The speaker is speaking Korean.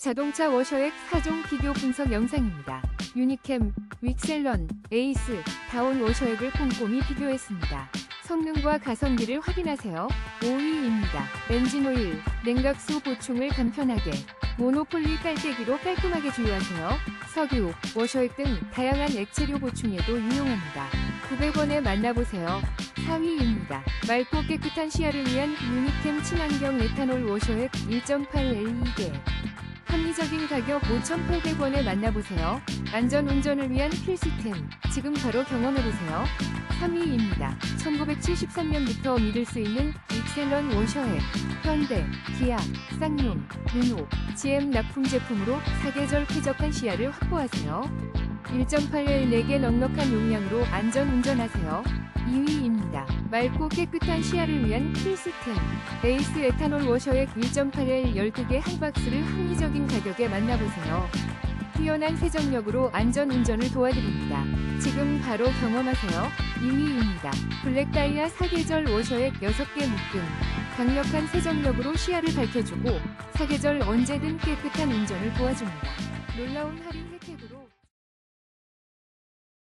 자동차 워셔액 4종 비교 분석 영상입니다. 유니캠, 윅셀런, 에이스, 다운 워셔액을 꼼꼼히 비교했습니다. 성능과 가성비를 확인하세요. 5위입니다. 엔진오일, 냉각수 보충을 간편하게, 모노폴리 깔때기로 깔끔하게 주유하세요. 석유, 워셔액 등 다양한 액체류 보충에도 유용합니다. 900원에 만나보세요. 4위입니다. 맑고 깨끗한 시야를 위한 유니캠 친환경 에탄올 워셔액 1.8L2개. 합리적인 가격 5,800원에 만나보세요. 안전 운전을 위한 필수템. 지금 바로 경험해보세요. 3위입니다. 1973년부터 믿을 수 있는 익셀런 워셔액. 현대, 기아, 쌍용, 르노, GM 납품 제품으로 사계절 쾌적한 시야를 확보하세요. 1.8을 4개 넉넉한 용량으로 안전 운전하세요. 2위입니다. 맑고 깨끗한 시야를 위한 필수템. 에이스 에탄올 워셔액 1.8을 12개 한 박스를 합리적인 가격에 만나보세요. 뛰어난 세정력으로 안전 운전을 도와드립니다. 지금 바로 경험하세요. 2위입니다. 블랙 다이아 사계절 워셔액 6개 묶음. 강력한 세정력으로 시야를 밝혀주고 사계절 언제든 깨끗한 운전을 도와줍니다. 놀라운 할인 혜택으로